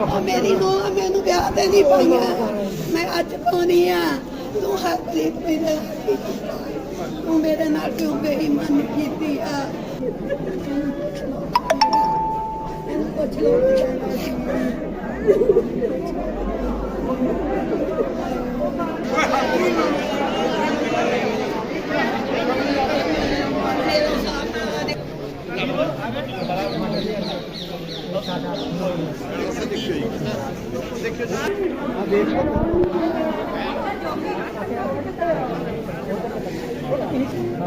ਉਹ ਮੇਰੀ ਨੂੰਹ ਮੈਨੂੰ ਵਿਆਹ ਤੇ ਨਹੀਂ ਪਾਈਆਂ। ਮੈਂ ਅੱਜ ਪਾਉਣੀ ਆ। ਤੂੰ ਹੱਥ ਮੇਰੇ ਨਾਲ ਤੂੰ ਮੇਰੇ ਨਾਲ ਕਿਉਂ ਬੇਈਮਾਨੀ ਕੀਤੀ ਆ? ਇਹਨੂੰ ਪੁੱਛ ਲਓ।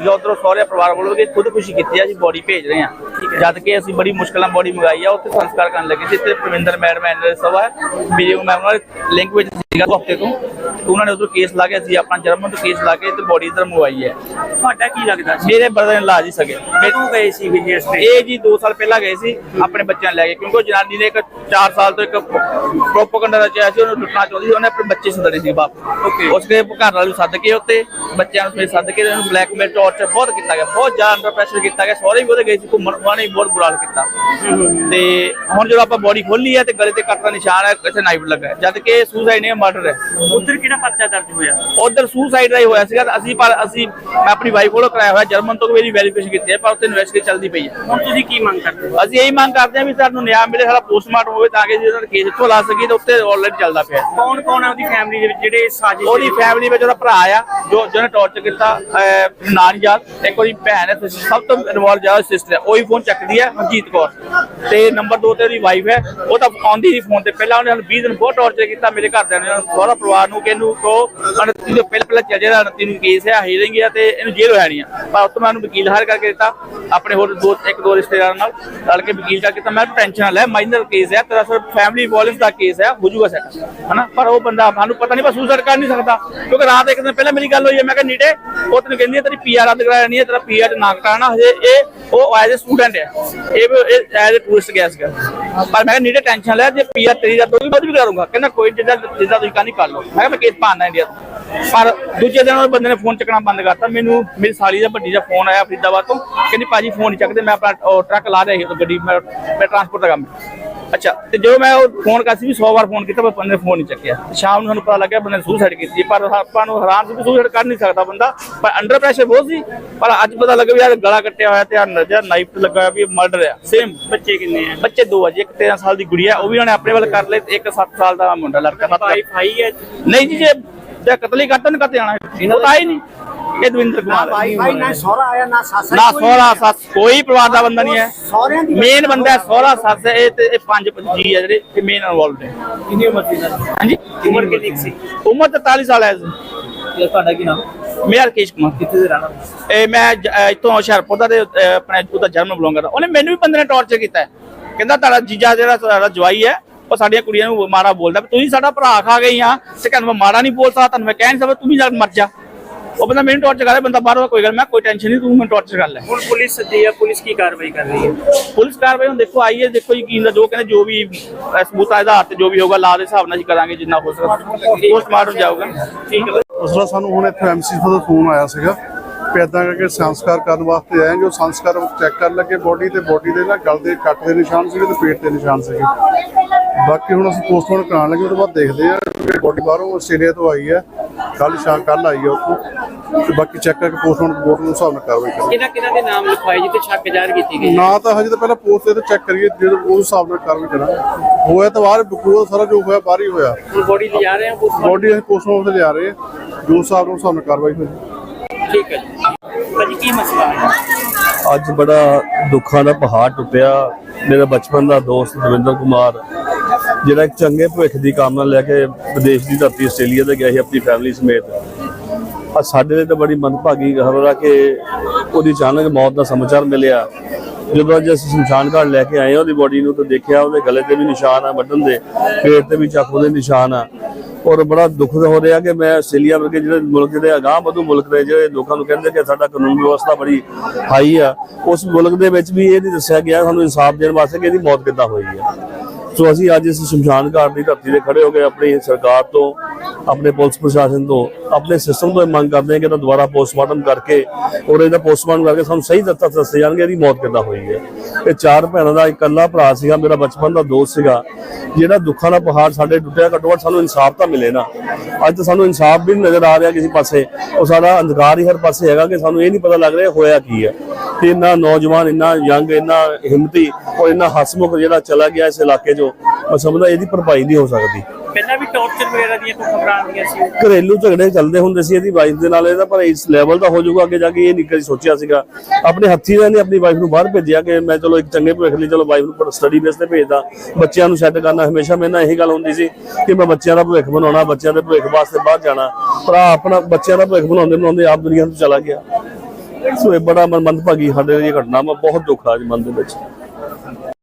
ਅਸੀਂ ਉਧਰੋਂ ਸਹੁਰੇ ਪਰਿਵਾਰ ਵੱਲੋਂ ਕਿ ਖੁਦਕੁਸ਼ੀ ਕੀਤੀ ਆ ਜੀ ਬੋਡੀ ਭੇਜ ਰਹੇ ਆ ਜਦ ਕਿ ਅਸੀਂ ਬੜੀ ਮੁਸ਼ਕਲਾਂ ਬੋਡੀ ਮੰਗਾਈ ਆ ਉੱਥੇ ਸੰਸਕਾਰ ਕਰਨ ਲੱਗੇ ਸੀ। ਤੇ ਪ੍ਰਵਿੰਦਰ ਮੈਡਮ ਐਨਰ ਸਭਾ ਵੀਡੀਓ ਮੈਮ ਨਾਲ ਲਿੰਕ ਵਿੱਚ ਸੀਗਾ ਹਫ਼ਤੇ ਤੋਂ ਉਹਨਾਂ ਨੇ ਉਧਰ ਕੇਸ ਲਾ ਕੇ ਅਸੀਂ ਆਪਣਾ ਜਰਮਨ ਤੋਂ ਕੇਸ ਲਾ ਕੇ ਤੇ ਬੋਡੀ ਇਧਰ ਮੰਗਵਾਈ ਹੈ। ਤੁਹਾਡਾ ਕੀ ਲੱਗਦਾ ਸੀ? ਮੇਰੇ ਬਰਦਰ ਨੇ ਲਾ ਜੀ ਸਕੇ ਕਦੋਂ ਗਏ ਸੀ ਵਿਜੇਸ ਤੇ ਇਹ ਜੀ 2 ਸਾਲ ਪਹਿਲਾਂ ਗਏ ਸੀ ਆਪਣੇ ਬੱਚਿਆਂ ਨੂੰ ਲੈ ਕੇ ਕਿਉਂਕਿ ਉਹ ਜਨਾਨੀ ਨੇ ਇੱਕ 4 ਸਾਲ ਤੋਂ ਇੱਕ ਪ੍ਰੋਪਗੈਂਡਾ ਰਚਿਆ ਸੀ ਉਹਨੂੰ ਲੁੱਟਣਾ ਚਾਹੁੰਦੀ ਸੀ ਉਹਨੇ ਆਪਣੇ ਬੱਚੇ ਸੱਦਣੇ ਸੀ ਬਾਪ Okay. ਉਸਕੇ ਘਰ ਵਾਲੇ ਨੂੰ ਸੱਦ ਕੇ ਉੱਤੇ ਬੱਚਿਆਂ ਨੂੰ ਸੱਦ ਕੇ ਉਹਨੂੰ ਬਲੈਕਮੇਲ ਟੌਰਚਰ ਬਹੁਤ ਕੀਤਾ ਗਿਆ ਬਹੁਤ ਜ਼ਿਆਦਾ ਅੰਡਰ ਪ੍ਰੈਸ਼ਰ ਕੀਤਾ ਗਿਆ ਸਹੁਰੇ ਵੀ ਉਹਦੇ ਗਏ ਸੀ ਘੁੰਮਣ ਉਹਨਾਂ ਨੇ ਵੀ ਬਹੁਤ ਬੁਰਾ ਹਾਲ ਕੀਤਾ। ਤੇ ਹੁਣ ਜਦੋਂ ਆਪਾਂ ਬੋਡੀ ਖੋਲੀ ਹੈ ਤੇ ਗਲੇ ਤੇ ਕੱਟ ਦਾ ਨਿਸ਼ਾਨ ਹੈ ਇੱਥੇ ਨਾਈਫ ਲੱਗਾ ਜਦ ਕਿ ਸੁਸਾਈਡ ਨਹੀਂ ਮਰਡਰ ਹੈ। ਉਧਰ ਕਿਹੜਾ ਪਰਚਾ ਦਰਜ ਹੋਇਆ? ਉਧਰ ਸੁਸਾਈਡ ਦਾ ਹੀ ਹੋਇਆ ਸੀਗਾ ਤਾਂ ਅਸੀਂ ਪਰ ਅਸੀਂ ਮੈਂ ਆਪਣੀ ਵਾਈਫ ਕੋਲੋਂ ਕਰਾਇਆ ਹੋਇਆ ਜਰਮਨ ਤੋਂ ਮੇਰੀ ਵੈਰੀਫਿਕੇਸ਼ਨ ਕੀਤੀ ਹੈ ਪਰ ਉੱਥੇ ਇਨਵੈਸਟੀਗੇਸ਼ਨ ਚੱਲਦੀ ਪਈ ਹੈ। ਹੁਣ ਤੁਸੀਂ ਕੀ ਮੰਗ ਕਰਦੇ ਹੋ? ਅਸੀਂ ਇਹੀ ਮੰਗ ਕਰਦੇ ਹਾਂ ਵੀ ਸਾਨੂੰ ਨਿਆਂ ਮਿਲੇ ਸਾਡਾ ਪੋਸਟਮਾਰਟਮ ਹੋਵੇ ਤਾਂ ਕਿ ਜੇ ਉਹਨਾਂ ਕੇਸ ਇੱਥੋਂ ਲਾ ਸਕੀਏ ਤਾਂ ਉੱਥੇ ਆਲਰੇਡੀ ਚੱਲਦਾ ਪਿਆ। ਕੌਣ ਕੌਣ ਹੈ ਉਹਦੀ ਫੈਮਿਲੀ ਦੇ ਵਿੱਚ ਜਿਹੜੇ ਸਾਜ਼ਿਸ਼ ਉਹਦੀ ਫੈਮਿਲੀ ਵਿੱਚ? ਉਹਦਾ ਭਰਾ ਆ ਜੋ ਜਿਹਨੇ ਟੌਰਚਰ ਕੀਤਾ ਅਹ, ਨਾਂ ਨਹੀਂ ਯਾਦ ਇੱਕ ਉਹਦੀ ਭੈਣ ਹੈ ਸਭ ਤੋਂ ਇਨਵੋਲਵ ਜ਼ਿਆਦਾ ਸਿਸਟਰ ਹੈ ਉਹੀ ਫੋਨ ਚੱਕਦੀ ਹੈ ਮਨਜੀਤ ਕੌਰ। ਤੇ ਨੰਬਰ 2 ਤੇ ਉਹਦੀ ਵਾਈਫ ਹੈ ਉਹ ਤਾਂ ਆਉਂਦੀ ਨਹੀਂ ਫੋਨ ਤੇ ਪਹਿਲਾਂ ਉਹਨੇ ਸਾਨੂੰ 20 ਦਿਨ ਬਹੁਤ ਟੌਰਚਰ ਕੀਤਾ ਮੇਰੇ ਘਰਦਿਆਂ ਨੇ ਸਾਰਾ ਪਰਿਵਾਰ ਨੂੰ ਕਿ ਇਹਨੂੰ ਕੋ ਅਨਤੀ ਤੋਂ ਪਹਿਲਾਂ ਪਹਿਲਾਂ ਚੱਲ ਜਿਹੜਾ ਅਨਤੀ ਨੂੰ ਕੇਸ ਹੈ ਹੀਰਿੰਗ ਹੈ ਤੇ ਇਹਨੂੰ ਜੇਲ੍ਹ ਹੋਇਆ ਨਹੀਂ ਪਰ ਉਸ ਮੈਂ ਉਹਨੂੰ ਵਕੀਲ ਹਾਇਰ ਕਰਕੇ ਦਿੱਤਾ। ਆਪਣੇ ਹੋਰ ਦੋ ਇੱਕ ਦੋ ਰਿਸ਼ਤੇਦਾਰਾਂ ਨਾਲ ਰਲ ਕੇ ਵਕੀਲ ਕਰਕੇ ਤਾਂ ਮੈਂ ਟੈਨਸ਼ਨ ਨਾ ਲੈ ਮਾਈਨਰ ਕੇਸ ਹੈ, ਤੇਰਾ ਸਿਰਫ ਫੈਮਿਲੀ ਵਾਇਲੈਂਸ ਦਾ ਕੇਸ ਹੈ, ਹੋ ਜਾਊਗਾ ਸੈਟ ਹਨਾ? ਪਰ ਉਹ ਬੰਦਾ ਸਾਨੂੰ ਪਤਾ ਨਹੀਂ ਬਸ ਸੁਸਾਈਡ ਕਰ ਨਹੀਂ ਸਕਦਾ। ਕਿਉਂਕਿ ਰਾਤ ਇੱਕ ਦਿਨ ਪਹਿਲਾਂ ਮੇਰੀ ਗੱਲ ਹੋਈ ਹੈ, ਮੈਂ ਕਿਹਾ, ਨੀਟੇ ਉਹ ਤੈਨੂੰ ਕਹਿੰਦੀ ਹੈ, ਤੇਰੀ ਪੀਆਰ ਰੱਦ ਕਰਾਇਆ ਨਹੀਂ ਹੈ, ਤੇਰਾ ਪੀਆਰ ਨਾ ਕਰਾਣਾ ਹਜੇ ਇਹ ਉਹ ਐਜ਼ ਅ ਸਟੂਡੈਂਟ ਹੈ। ਇਹ ਐਜ਼ ਅ ਟੂਰਿਸਟ ਗਿਆ ਸੀਗਾ। ਪਰ ਮੈਂ ਕਿਹਾ ਨੀਟੇ ਟੈਨਸ਼ਨ ਲੈ, ਜੇ ਪੀਆਰ ਤੇਰੀ ਦਾ ਹੋਈ ਮੈਂ ਉਹ ਵੀ ਕਰੂੰਗਾ। ਕਹਿੰਦਾ ਕੋਈ ਜਿੱਦਾਂ ਜਿੱਦਾਂ ਤੁਸੀਂ ਕਰਨੀ ਕਰ ਲਓ। ਮੈਂ ਕਿਹਾ ਮੈਂ ਕੇਸ ਪਾਣਾ ਇੰਡੀਆ ਤੋਂ। ਪਰ ਦੂਜੇ ਦਿਨ ਉਹ ਬੰਦੇ ਨੇ ਫੋਨ ਚੱਕਣਾ ਬੰਦ ਕਰਤਾ। ਮੈਨੂੰ ਮੇਰੀ ਸਾਲੀ ਦਾ ਵੱਡੀ ਦਾ ਫੋਨ ਆਇਆ ਫਰੀਦਾਬਾਦ ਤੋਂ। ਕਹਿੰਦੀ ਭਾਜੀ ਫੋਨ ਨਹੀਂ ਚੱਕਦੇ, ਮੈਂ ਆਪਣਾ ਟਰੱਕ ਲਾ ਰਿਹਾ ਸੀ, ਉਹ ਗੱਡੀ, ਮੈਂ ਟਰਾਂਸਪੋਰਟ ਦਾ ਕੰਮ। ਅੱਛਾ ਤੇ ਜਦੋਂ ਮੈਂ ਉਹ ਫੋਨ ਕਰਸੀ ਵੀ 100 ਵਾਰ ਫੋਨ ਕੀਤਾ ਪਰ ਬੰਦੇ ਫੋਨ ਨਹੀਂ ਚੱਕਿਆ। ਸ਼ਾਮ ਨੂੰ ਸਾਨੂੰ ਪਤਾ ਲੱਗਿਆ ਬੰਦੇ ਸੁਸਾਈਡ ਕੀਤੀ ਪਰ ਆਪਾਂ ਨੂੰ ਹੈਰਾਨ ਸੀ ਸੁਸਾਈਡ ਕਰ ਨਹੀਂ ਸਕਦਾ ਬੰਦਾ। ਪਰ ਅੰਡਰ ਪ੍ਰੈਸ਼ਰ ਬਹੁਤ ਸੀ ਪਰ ਅੱਜ ਪਤਾ ਲੱਗਾ ਵੀ ਯਾਰ ਗਲਾ ਕੱਟਿਆ ਹੋਇਆ ਤੇ ਆ ਨਜ਼ਰ ਨਾਈਫ ਤੇ ਲੱਗਾ ਹੋਇਆ ਵੀ ਮਰਡਰ ਆ। ਸੇਮ ਬੱਚੇ ਕਿੰਨੇ ਆ? ਬੱਚੇ ਦੋ ਆ ਜੀ ਇੱਕ 13 ਸਾਲ ਦੀ ਗੁੜੀਆ ਉਹ ਵੀ ਉਹਨੇ ਆਪਣੇ ਵੱਲ ਕਰ ਲਏ ਇੱਕ 7 ਸਾਲ ਦਾ ਮੁੰਡਾ ਲੜਕਾ ਸੱਤ ਭਾਈ ਭਾਈ ਹੈ ਨਹੀਂ ਜੀ ਜੇ ਕਤਲ ਹੀ ਕਰਤਾ ਨਾ ਕਤੇ ਆਣਾ ਉਹ ਤਾਂ ਹੀ ਨਹੀਂ। ਇਹ ਦਵਿੰਦਰ ਕੁਮਾਰ। ਹੈ। ਭਾਈ ਭਾਈ ਨਾ ਸਹੁਰਾ ਆਇਆ ਨਾ ਸੱਸ ਨਾ ਸੋਹਰਾ ਸੱਸ ਕੋਈ ਪਰਿਵਾਰ ਦਾ ਬੰਦਾ ਨਹੀਂ ਹੈ। ਸਹੁਰਿਆਂ ਦੀ ਮੇਨ ਬੰਦਾ ਹੈ ਸੋਹਰਾ ਸੱਸ ਹੈ, ਇਹ ਤੇ ਇਹ ਪੰਜ ਜੀ ਹੈ ਜਿਹੜੇ ਇਹ ਮੇਨ ਇਨਵੋਲਵਡ ਹੈ ਕਿੰਨੀ ਉਮਰ ਸੀ ਹਾਂਜੀ? ਉਮਰ ਕਿੰਨੀ ਸੀ? ਉਮਰ ਤਾਂ 43 ਸਾਲ ਹੈ। ਜੀ। ਤੁਹਾਡਾ ਕੀ ਨਾਮ? ਮੇਰਾ ਰਕੇਸ਼ ਕੁਮਾਰ। ਕਿੱਥੇ ਦੇ ਰਹਿਣਾ ਇਹ ਮੈਂ ਇੱਥੋਂ ਹੁਸ਼ਿਆਰਪੁਰ ਦਾ ਤੇ ਅਹ ਆਪਣੇ ਉਹਦਾ ਜਨਮ ਬਲੌਂਗ ਕਰਦਾ। ਉਹਨੇ ਮੈਨੂੰ ਵੀ ਬੰਦੇ ਨੇ ਟੌਰਚਰ ਕੀਤਾ ਹੈ। ਕਹਿੰਦਾ ਤੁਹਾਡਾ ਜੀਜਾ ਜਿਹੜਾ ਤੁਹਾਡਾ ਜਵਾਈ ਹੈ ਉਹ ਸਾਡੀਆਂ ਕੁੜੀਆਂ ਨੂੰ ਮਾੜਾ ਬੋਲਦਾ ਤੁਸੀਂ ਸਾਡਾ ਭਰਾ ਖਾ ਗਈ ਆ ਤੇ ਕਹਿੰਦਾ ਮੈਂ ਮਾੜਾ ਨਹੀਂ ਬੋਲ ਸਕਦਾ ਤੁਹਾਨੂੰ ਮੈਂ ਕਹਿ ਨਹੀਂ ਸਕਦਾ ਤੂੰ ਵੀ ਜਾ ਮਰ ਜਾ। ਉਹ ਬੰਦਾ ਮੈਨੂੰ ਟੌਰਚਰ ਕਰ ਰਿਹਾ ਬੰਦਾ ਬਾਹਰੋਂ ਕੋਈ ਗੱਲ ਮੈਂ ਕੋਈ ਟੈਨਸ਼ਨ ਨਹੀਂ ਤੂੰ ਮੈਨੂੰ ਟੌਰਚਰ ਕਰ ਲੈ। ਹੁਣ ਪੁਲਿਸ ਸੱਦੀ ਹੈ ਪੁਲਿਸ ਕੀ ਕਾਰਵਾਈ ਕਰ ਰਹੀ ਹੈ? ਪੁਲਿਸ ਕਾਰਵਾਈ ਹੁਣ ਦੇਖੋ ਆਈ ਹੈ ਦੇਖੋ ਯਕੀਨ ਦਾ ਜੋ ਕਹਿੰਦੇ ਜੋ ਵੀ ਸਬੂਤਾਂ ਦੇ ਆਧਾਰ ਤੇ ਜੋ ਵੀ ਹੋਗਾ ਲਾ ਦੇ ਹਿਸਾਬ ਨਾਲ ਅਸੀਂ ਕਰਾਂਗੇ ਜਿੰਨਾ ਹੋ ਸਕਦਾ। ਪੋਸਟਮਾਰਟਮ ਜਾਊਗਾ। ਠੀਕ ਹੈ। ਉਸ ਸਾਨੂੰ ਹੁਣ ਇੱਥੇ ਐਮਸੀ ਦਾ ਫੋਨ ਆਇਆ ਸੀਗਾ। ਏਦਾਂ ਕਰਕੇ ਸੰਸਕਾਰ ਕਰਨ ਵਾਸਤੇ ਆਏ ਜੋ ਸੰਸਕਾਰ ਚੈੱਕ ਕਰਨ ਲੱਗੇ ਬੋਡੀ ਤੇ ਬੋਡੀ ਦੇ ਨਾ ਗਲ ਦੇ ਕੱਟ ਦੇ ਨਿਸ਼ਾਨ ਸੀਗੇ ਤੇ ਪੇਟ ਦੇ ਨਿਸ਼ਾਨ ਸੀਗੇ। ਬਾਕੀ ਹੁਣ ਅਸੀਂ ਪੋਸਟਮਾਰਟਮ ਕਰਾਉਣ ਲੱਗੇ ਉਹਦੇ ਬਾਅਦ ਦੇਖਦੇ ਆ ਕਿ ਬੋਡੀ ਬਾਹਰੋਂ ਆਸਟ੍ਰੇਲੀਆ ਤੋਂ ਆਈ ਹੈ ਕੱਲ ਸ਼ਾਮ ਕੱਲ ਆਈ ਹੈ ਉੱਥੋਂ। ਤੇ ਬਾਕੀ ਚੈੱਕ ਕਰਕੇ ਪੋਸਟਮਾਰਟਮ ਰਿਪੋਰਟ ਨੂੰ ਹਿਸਾਬ ਨਾਲ ਕਾਰਵਾਈ ਕਰਾਂਗੇ। ਕਿਹਨਾਂ ਕਿਹਨਾਂ ਦੇ ਨਾਮ ਲਿਖਵਾਏ ਜਿੱਤੇ ਸ਼ੱਕ ਜ਼ਾਹਰ ਕੀਤੀ ਗਈ ਨਾ ਤਾਂ ਹਜੇ ਤਾਂ ਪਹਿਲਾਂ ਪੋਸਟ ਤੇ ਚੈੱਕ ਕਰੀਏ ਜਦੋਂ ਉਸ ਹਿਸਾਬ ਨਾਲ ਕਾਰਵਾਈ ਕਰਾਂਗੇ। ਹੋਇਆ ਤਾਂ ਬਾਹਰ ਬਕੂਲ ਸਾਰਾ ਜੋ ਹੋਇਆ ਬਾਹਰ ਹੀ ਹੋਇਆ। ਬੋਡੀ ਲਿਜਾ ਰਹੇ postmortem? ਬੋਡੀ ਅਸੀਂ ਪੋਸਟਮਾਰਟਮ ਤੇ ਲਿਆ ਰਹੇ ਹਾਂ ਜੋ ਹਿਸਾਬ ਨਾਲ ਨਾਲ ਕਾਰਵਾਈ ਹੋਈ। ਠੀਕ ਹੈ ਜੀ ਕੀ ਮਸਲਾ ਹੈ ਅੱਜ ਬੜਾ ਦੁੱਖਾਂ ਦਾ ਪਹਾੜ ਟੁੱਟਿਆ। ਮੇਰਾ ਬਚਪਨ ਦਾ ਦੋਸਤ ਦਵਿੰਦਰ ਕੁਮਾਰ, ਜਿਹੜਾ ਇੱਕ ਚੰਗੇ ਭਵਿੱਖ ਦੀ ਕਾਮਨਾ ਲੈ ਕੇ ਵਿਦੇਸ਼ ਦੀ ਧਰਤੀ ਆਸਟ੍ਰੇਲੀਆ ਤੇ ਗਿਆ ਸੀ ਆਪਣੀ ਫੈਮਿਲੀ ਸਮੇਤ। ਆ ਸਾਡੇ ਲਈ ਤਾਂ ਬੜੀ ਮੰਦਭਾਗੀ ਖਬਰ ਆ ਕਿ ਉਹਦੀ ਅਚਾਨਕ ਮੌਤ ਦਾ ਸਮਾਚਾਰ ਮਿਲਿਆ। ਜਦੋਂ ਅੱਜ ਅਸੀਂ ਸ਼ਮਸ਼ਾਨ ਘਾਟ ਲੈ ਕੇ ਆਏ ਉਹਦੀ ਬੋਡੀ ਨੂੰ ਤਾਂ ਦੇਖਿਆ, ਉਹਦੇ ਗਲੇ ਤੇ ਵੀ ਨਿਸ਼ਾਨ ਆ ਵੱਢਣ ਦੇ। ਪੇਟ ਤੇ ਵੀ ਚਾਕੂ ਦੇ ਨਿਸ਼ਾਨ ਆ। ਔਰ ਬੜਾ ਦੁੱਖ ਹੋ ਰਿਹਾ ਕਿ ਮੈਂ ਆਸਟ੍ਰੇਲੀਆ ਵਰਗੇ ਜਿਹੜੇ ਮੁਲਕ ਜਿਹੜੇ ਅਗਾਂਹ ਵਧੂ ਮੁਲਕ ਨੇ ਜਿਹੜੇ ਲੋਕਾਂ ਨੂੰ ਕਹਿੰਦੇ ਕਿ ਸਾਡਾ ਕਾਨੂੰਨ ਵਿਵਸਥਾ ਬੜੀ ਹਾਈ ਆ, ਉਸ ਮੁਲਕ ਦੇ ਵਿੱਚ ਵੀ ਇਹ ਨਹੀਂ ਦੱਸਿਆ ਗਿਆ ਸਾਨੂੰ ਇਨਸਾਫ ਦੇਣ ਵਾਸਤੇ ਕਿ ਇਹਦੀ ਮੌਤ ਕਿੱਦਾਂ ਹੋਈ ਹੈ ਸੋ ਅਸੀਂ ਅੱਜ ਇਸ ਸ਼ਮਸ਼ਾਨ ਘਾਟ ਦੀ ਧਰਤੀ ਤੇ ਖੜੇ ਹੋ ਕੇ ਆਪਣੀ ਸਰਕਾਰ ਤੋਂ, ਆਪਣੇ ਪੁਲਿਸ ਪ੍ਰਸ਼ਾਸਨ ਤੋਂ, ਆਪਣੇ ਸਿਸਟਮ ਤੋਂ ਮੰਗ ਕਰਦੇ ਹਾਂ ਕਿ ਇਹਦਾ ਦੁਬਾਰਾ ਪੋਸਟਮਾਰਟਮ ਕਰਕੇ ਔਰ ਇਹਦਾ ਪੋਸਟਮਾਰਟਮ ਕਰਕੇ ਸਾਨੂੰ ਸਹੀ ਤੱਥ ਦੱਸੇ ਜਾਣਗੇ, ਇਹਦੀ ਮੌਤ ਕਿੱਦਾਂ ਹੋਈ ਹੈ। ਇਹ ਚਾਰ ਭੈਣਾਂ ਦਾ ਇਕੱਲਾ ਭਰਾ ਸੀਗਾ, ਮੇਰਾ ਬਚਪਨ ਦਾ ਦੋਸਤ ਸੀਗਾ। ਜਿਹੜਾ ਦੁੱਖਾਂ ਦਾ ਪਹਾੜ ਸਾਡੇ ਟੁੱਟਿਆ ਘੱਟੋ ਘੱਟ ਸਾਨੂੰ ਇਨਸਾਫ ਤਾਂ ਮਿਲੇ ਨਾ। ਅੱਜ ਤਾਂ ਸਾਨੂੰ ਇਨਸਾਫ ਵੀ ਨਹੀਂ ਨਜ਼ਰ ਆ ਰਿਹਾ ਕਿਸੇ ਪਾਸੇ। ਉਹ ਸਾਡਾ ਅੰਧਕਾਰ ਹੀ ਹਰ ਪਾਸੇ ਹੈਗਾ ਕਿ ਸਾਨੂੰ ਇਹ ਨਹੀਂ ਪਤਾ ਲੱਗ ਰਿਹਾ ਹੋਇਆ ਕੀ ਹੈ। ਤੇ ਇੰਨਾ ਨੌਜਵਾਨ ਇੰਨਾ ਯੰਗ ਇੰਨਾ ਹਿੰਮਤੀ ਔਰ ਇੰਨਾ ਹਸਮੁਖ ਜਿਹੜਾ ਚਲਾ ਗਿਆ ਇਸ ਇਲਾਕੇ 'ਚੋਂ ਮੈਂ ਸਮਝਦਾ ਇਹਦੀ ਭਰਪਾਈ ਨਹੀਂ ਹੋ ਸਕਦੀ। ਪਹਿਲਾਂ ਵੀ ਟੌਰਚਰ ਵਗੈਰਾ ਦੀਆਂ ਕੋਈ ਖਬਰਾਂ ਆਉਂਦੀਆਂ ਸੀ? ਘਰੇਲੂ ਝਗੜੇ ਚੱਲਦੇ ਹੁੰਦੇ ਸੀ ਇਹਦੀ ਵਾਈਫ ਦੇ ਨਾਲ ਇਹਦਾ ਪਰ ਇਸ ਲੈਵਲ ਦਾ ਹੋ ਜਾਊਗਾ ਅੱਗੇ ਜਾ ਕੇ ਇਹ ਨਹੀਂ ਕਦੀ ਸੋਚਿਆ ਸੀਗਾ। ਆਪਣੇ ਹੱਥੀ ਨੇ ਆਪਣੀ ਵਾਈਫ ਨੂੰ ਬਾਹਰ ਭੇਜਿਆ ਕਿ ਮੈਂ ਚਲੋ ਇੱਕ ਚੰਗੇ ਭਵਿੱਖ ਲਈ ਚਲੋ ਵਾਈਫ ਨੂੰ ਸਟੱਡੀ ਬੇਸ ਤੇ ਭੇਜਦਾ। ਬੱਚਿਆਂ ਨੂੰ ਸੈੱਟ ਕਰਨਾ ਹਮੇਸ਼ਾ ਮੇਰੇ ਨਾਲ ਇਹੀ ਗੱਲ ਹੁੰਦੀ ਸੀ ਕਿ ਮੈਂ ਬੱਚਿਆਂ ਦਾ ਭਵਿੱਖ ਬਣਾਉਣਾ ਬੱਚਿਆਂ ਦੇ ਭਵਿੱਖ ਵਾਸਤੇ ਬਾਹਰ ਜਾਣਾ। ਪਰ ਆਪਣਾ ਬੱਚਿਆਂ ਦਾ ਭਵਿੱਖ ਬਣਾਉਂਦੇ ਬਣਾਉਂਦੇ ਆਪ ਦੁਨੀਆ ਤੋਂ ਚਲਾ ਗਿਆ। ਸੋ ਇਹ ਬੜਾ ਮੰਦਭਾਗੀ ਸਾਡੇ ਲਈ ਘਟਨਾ ਵਾ, ਬਹੁਤ ਦੁੱਖ ਆ ਅੱਜ ਮਨ ਦੇ ਵਿੱਚ।